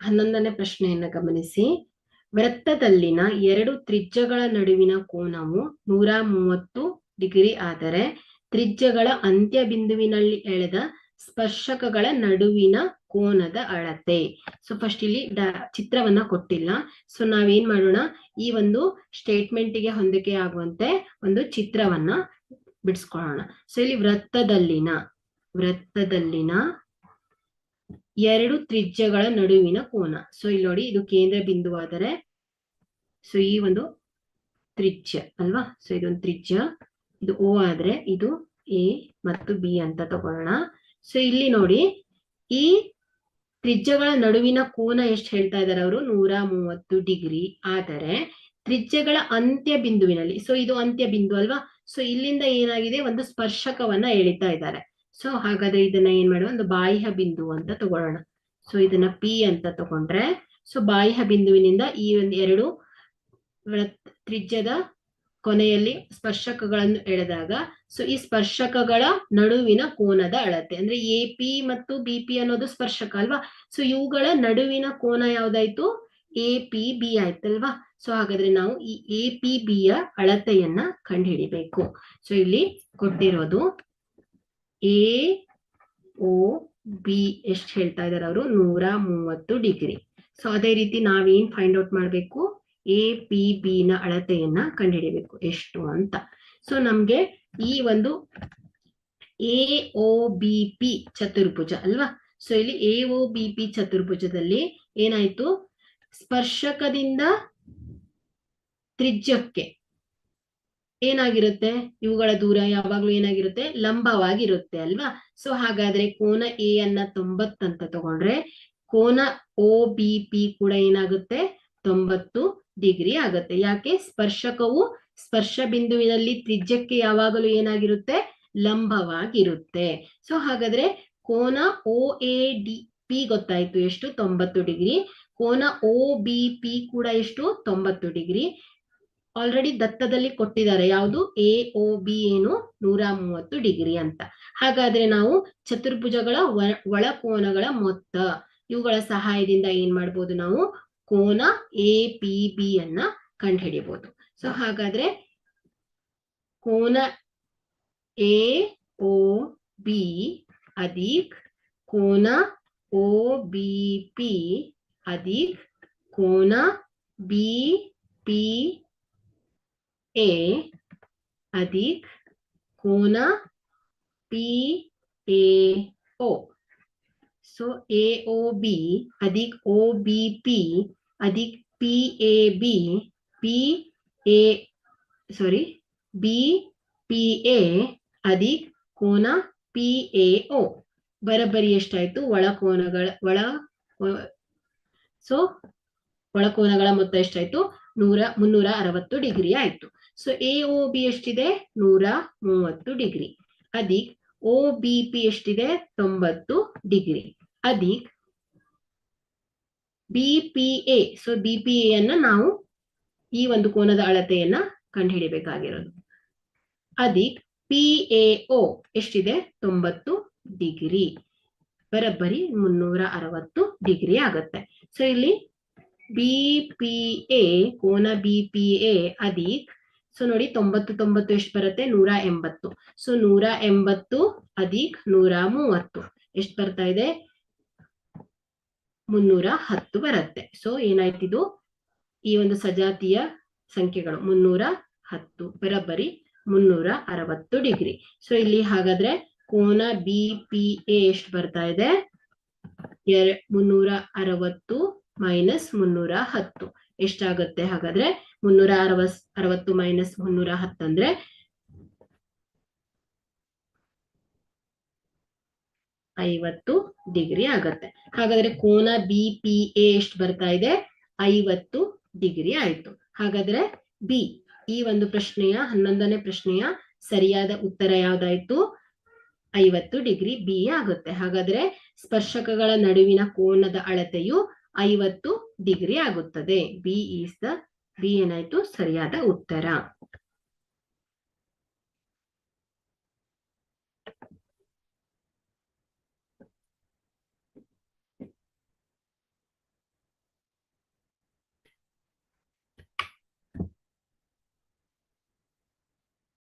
ಹನ್ನೊಂದನೇ ಪ್ರಶ್ನೆಯನ್ನ ಗಮನಿಸಿ. ವೃತ್ತದಲ್ಲಿನ ಎರಡು ತ್ರಿಜ್ಯಗಳ ನಡುವಿನ ಕೋನವು ನೂರ ಮೂವತ್ತು ಡಿಗ್ರಿ ಆದರೆ ತ್ರಿಜ್ಯಗಳ ಅಂತ್ಯ ಬಿಂದುವಿನಲ್ಲಿ ಎಳೆದ ಸ್ಪರ್ಶಕಗಳ ನಡುವಿನ ಕೋನದ ಅಳತೆ. ಸೊ ಫಸ್ಟ್ ಇಲ್ಲಿ ಚಿತ್ರವನ್ನ ಕೊಟ್ಟಿಲ್ಲ. ಸೊ ನಾವೇನ್ ಮಾಡೋಣ? ಈ ಒಂದು ಸ್ಟೇಟ್ಮೆಂಟ್ಗೆ ಹೊಂದಿಕೆ ಆಗುವಂತೆ ಒಂದು ಚಿತ್ರವನ್ನ ಬಿಡಿಸ್ಕೊಳ್ಳೋಣ. ಸೊ ಇಲ್ಲಿ ವೃತ್ತದಲ್ಲಿನ ವೃತ್ತದಲ್ಲಿನ ಎರಡು ತ್ರಿಜ್ಯಗಳ ನಡುವಿನ ಕೋನ. ಸೊ ಇಲ್ಲಿ ನೋಡಿ, ಇದು ಕೇಂದ್ರ ಬಿಂದುವಾದರೆ ಸೊ ಈ ಒಂದು ತ್ರಿಜ್ಯ ಅಲ್ವಾ? ಸೊ ಇದೊಂದು ತ್ರಿಜ್ಯ. ಇದು ಓ ಆದ್ರೆ ಇದು ಎ ಮತ್ತು ಬಿ ಅಂತ ತಗೊಳ್ಳೋಣ ಸೊ ಇಲ್ಲಿ ನೋಡಿ, ಈ ತ್ರಿಜ್ಯಗಳ ನಡುವಿನ ಕೋನ ಎಷ್ಟು ಹೇಳ್ತಾ ಇದ್ದಾರೆ ಅವರು? ನೂರ ಮೂವತ್ತು ಡಿಗ್ರಿ. ಆದರೆ, ತ್ರಿಜ್ಯಗಳ ಅಂತ್ಯ ಬಿಂದುವಿನಲ್ಲಿ ಸೊ ಇದು ಅಂತ್ಯ ಬಿಂದು ಅಲ್ವಾ? ಸೊ ಇಲ್ಲಿಂದ ಏನಾಗಿದೆ? ಒಂದು ಸ್ಪರ್ಶಕವನ್ನ ಎಳಿತಾ ಇದ್ದಾರೆ. ಸೊ ಹಾಗಾದ್ರೆ ಇದನ್ನ ಏನ್ ಮಾಡುವ? ಒಂದು ಬಾಹ್ಯ ಬಿಂದು ಅಂತ ತಗೊಳ್ಳೋಣ. ಸೊ ಇದನ್ನ ಪಿ ಅಂತ ತಗೊಂಡ್ರೆ ಸೊ ಬಾಹ್ಯ ಬಿಂದುವಿನಿಂದ ಈ ಒಂದು ಎರಡು ತ್ರಿಜ್ಯದ ಕೊನೆಯಲ್ಲಿ ಸ್ಪರ್ಶಕಗಳನ್ನು ಎಳೆದಾಗ ಸೊ ಈ ಸ್ಪರ್ಶಕಗಳ ನಡುವಿನ ಕೋನದ ಅಳತೆ, ಅಂದ್ರೆ ಎ ಪಿ ಮತ್ತು ಬಿ ಪಿ ಅನ್ನೋದು ಸ್ಪರ್ಶಕ ಅಲ್ವಾ? ಸೊ ಇವುಗಳ ನಡುವಿನ ಕೋನ ಯಾವ್ದಾಯ್ತು? ಎ ಪಿ ಬಿ ಆಯ್ತಲ್ವಾ? ಸೊ ಹಾಗಾದ್ರೆ ನಾವು ಈ ಎ ಪಿ ಬಿ ಯ ಅಳತೆಯನ್ನ ಕಂಡುಹಿಡಿಬೇಕು. ಸೊ ಇಲ್ಲಿ ಕೊಟ್ಟಿರೋದು ಎ, ಓ, ಬಿ ಎಷ್ಟು ಹೇಳ್ತಾ ಇದಾರೆ ಅವರು? ನೂರ ಮೂವತ್ತು ಡಿಗ್ರಿ. ಸೊ ಅದೇ ರೀತಿ ನಾವೇನ್ ಫೈಂಡ್ ಔಟ್ ಮಾಡ್ಬೇಕು? ಎ, ಪಿ, ಬಿ ನ ಅಳತೆಯನ್ನ ಕಂಡುಹಿಡಿಬೇಕು. ಎಷ್ಟು ಅಂತ. ಸೊ ನಮ್ಗೆ ಈ ಒಂದು ಎ, ಓ, ಬಿ, ಪಿ ಚತುರ್ಭುಜ ಅಲ್ವಾ? ಸೊ ಇಲ್ಲಿ ಎ, ಓ, ಬಿ, ಪಿ ಚತುರ್ಭುಜದಲ್ಲಿ ಏನಾಯ್ತು? ಸ್ಪರ್ಶಕದಿಂದ ತ್ರಿಜ್ಯಕ್ಕೆ ಏನಾಗಿರುತ್ತೆ? ಇವುಗಳ ದೂರ ಯಾವಾಗ್ಲೂ ಏನಾಗಿರುತ್ತೆ? ಲಂಬವಾಗಿರುತ್ತೆ ಅಲ್ವಾ? ಸೊ ಹಾಗಾದ್ರೆ ಕೋನ ಎ ಅನ್ನ ತೊಂಬತ್ತಂತ ತಗೊಂಡ್ರೆ ಕೋನ ಒ ಬಿ ಪಿ ಕೂಡ ಏನಾಗುತ್ತೆ? ತೊಂಬತ್ತು ಡಿಗ್ರಿ ಆಗುತ್ತೆ. ಯಾಕೆ? ಸ್ಪರ್ಶಕವು ಸ್ಪರ್ಶ ಬಿಂದುವಿನಲ್ಲಿ ತ್ರಿಜ್ಯಕ್ಕೆ ಯಾವಾಗಲೂ ಏನಾಗಿರುತ್ತೆ? ಲಂಬವಾಗಿರುತ್ತೆ. ಸೊ ಹಾಗಾದ್ರೆ ಕೋನ ಒ ಎ ಡಿ ಪಿ ಗೊತ್ತಾಯ್ತು ಎಷ್ಟು? ತೊಂಬತ್ತು ಡಿಗ್ರಿ. ಕೋನ ಒ ಬಿ ಪಿ ಕೂಡ ಎಷ್ಟು? ತೊಂಬತ್ತು ಡಿಗ್ರಿ. ಆಲ್ರೆಡಿ ದತ್ತದಲ್ಲಿ ಕೊಟ್ಟಿದ್ದಾರೆ. ಯಾವುದು? ಎ ಒ ಬಿ ಏನು? ನೂರ ಮೂವತ್ತು ಡಿಗ್ರಿ ಅಂತ. ಹಾಗಾದ್ರೆ ನಾವು ಚತುರ್ಭುಜಗಳ ಒಳ ಕೋನಗಳ ಮೊತ್ತ, ಇವುಗಳ ಸಹಾಯದಿಂದ ಏನ್ ಮಾಡ್ಬೋದು ನಾವು? ಕೋನ ಎ ಪಿ ಬಿ ಅನ್ನ ಕಂಡುಹಿಡಿಯಬಹುದು ಸೊ ಹಾಗಾದ್ರೆ ಕೋನ ಎ ಒ ಬಿ ಅದೀಕ್ ಕೋನ ಒ ಬಿ ಪಿ ಅದೀಕ್ ಕೋನ ಬಿ ಪಿ ಬಿ ಅಧಿಕ್ O B P ಅಧಿಕ್ P A B P A sorry B P A ಅಧಿಕ್ ಕೋನ ಪಿ ಎ ಒ ಬರಬರಿ ಎಷ್ಟಾಯ್ತು? ಒಳ ಕೋನಗಳ, ಒಳ ಸೊ ಒಳಕೋನಗಳ ಮೊತ್ತ ಎಷ್ಟಾಯ್ತು? ನೂರ, ಮುನ್ನೂರ ಅರವತ್ತು ಡಿಗ್ರಿ ಆಯ್ತು. ಸೊ ಎ ಓ ಬಿ ಎಷ್ಟಿದೆ ನೂರ ಮೂವತ್ತು ಡಿಗ್ರಿ. ಅದಿಕ್ ಒ ಬಿ ಪಿ ಎಷ್ಟಿದೆ ತೊಂಬತ್ತು ಡಿಗ್ರಿ. ಅದಿಕ್ B P A so B P A ಅನ್ನ ನಾವು ಈ ಒಂದು ಕೋನದ ಅಳತೆಯನ್ನ ಕಂಡುಹಿಡಿಬೇಕಾಗಿರೋದು. ಅದಿಕ್ ಪಿ ಎ ಓ ಎಷ್ಟಿದೆ ತೊಂಬತ್ತು ಡಿಗ್ರಿ. ಬರಬ್ಬರಿ ಮುನ್ನೂರ ಅರವತ್ತು ಡಿಗ್ರಿ ಆಗುತ್ತೆ. ಸೊ ಇಲ್ಲಿ ಬಿ ಪಿ ಎ ಕೋನ ಬಿ ಪಿ ಎ ಅಧಿಕ್ ಸೊ ನೋಡಿ, ತೊಂಬತ್ತು ತೊಂಬತ್ತು ಎಷ್ಟು ಬರುತ್ತೆ? ನೂರ ಎಂಬತ್ತು. ಸೊ ನೂರ ಎಂಬತ್ತು ಅಧಿಕ್ ನೂರ ಮೂವತ್ತು. ಎಷ್ಟು ಬರ್ತಾ ಇದೆ? ಮುನ್ನೂರ ಹತ್ತು ಬರುತ್ತೆ. ಸೊ ಏನಾಯ್ತಿದು ಈ ಒಂದು ಸಜಾತಿಯ ಸಂಖ್ಯೆಗಳು ಮುನ್ನೂರ ಹತ್ತು, ಬರಬರಿ ಮುನ್ನೂರ ಅರವತ್ತು ಡಿಗ್ರಿ. ಸೊ ಇಲ್ಲಿ ಹಾಗಾದ್ರೆ ಕೋನ ಬಿ ಪಿ ಎ ಎಷ್ಟು ಬರ್ತಾ ಇದೆ? ಎರ, ಮುನ್ನೂರ ಅರವತ್ತು ಮೈನಸ್ ಮುನ್ನೂರ ಹತ್ತು. ಎಷ್ಟಾಗುತ್ತೆ? ಹಾಗಾದ್ರೆ ಮುನ್ನೂರ ಅರವತ್ ಅರವತ್ತು ಮೈನಸ್ ಮುನ್ನೂರ ಹತ್ತಂದ್ರೆ ಐವತ್ತು ಡಿಗ್ರಿ ಆಗತ್ತೆ. ಹಾಗಾದ್ರೆ ಕೋನ ಬಿ ಪಿ ಎ ಎಷ್ಟು ಬರ್ತಾ ಇದೆ? ಐವತ್ತು ಡಿಗ್ರಿ ಆಯ್ತು. ಹಾಗಾದ್ರೆ ಬಿ ಈ ಒಂದು ಪ್ರಶ್ನೆಯ, ಹನ್ನೊಂದನೇ ಪ್ರಶ್ನೆಯ ಸರಿಯಾದ ಉತ್ತರ ಯಾವ್ದಾಯ್ತು? ಐವತ್ತು ಡಿಗ್ರಿ ಬಿ ಆಗುತ್ತೆ. ಹಾಗಾದ್ರೆ ಸ್ಪರ್ಶಕಗಳ ನಡುವಿನ ಕೋನದ ಅಳತೆಯು ಐವತ್ತು ಡಿಗ್ರಿ ಆಗುತ್ತದೆ. ಬಿ ಈಸ್ ದ ಬಿ ಏನಾಯ್ತು ಸರಿಯಾದ ಉತ್ತರ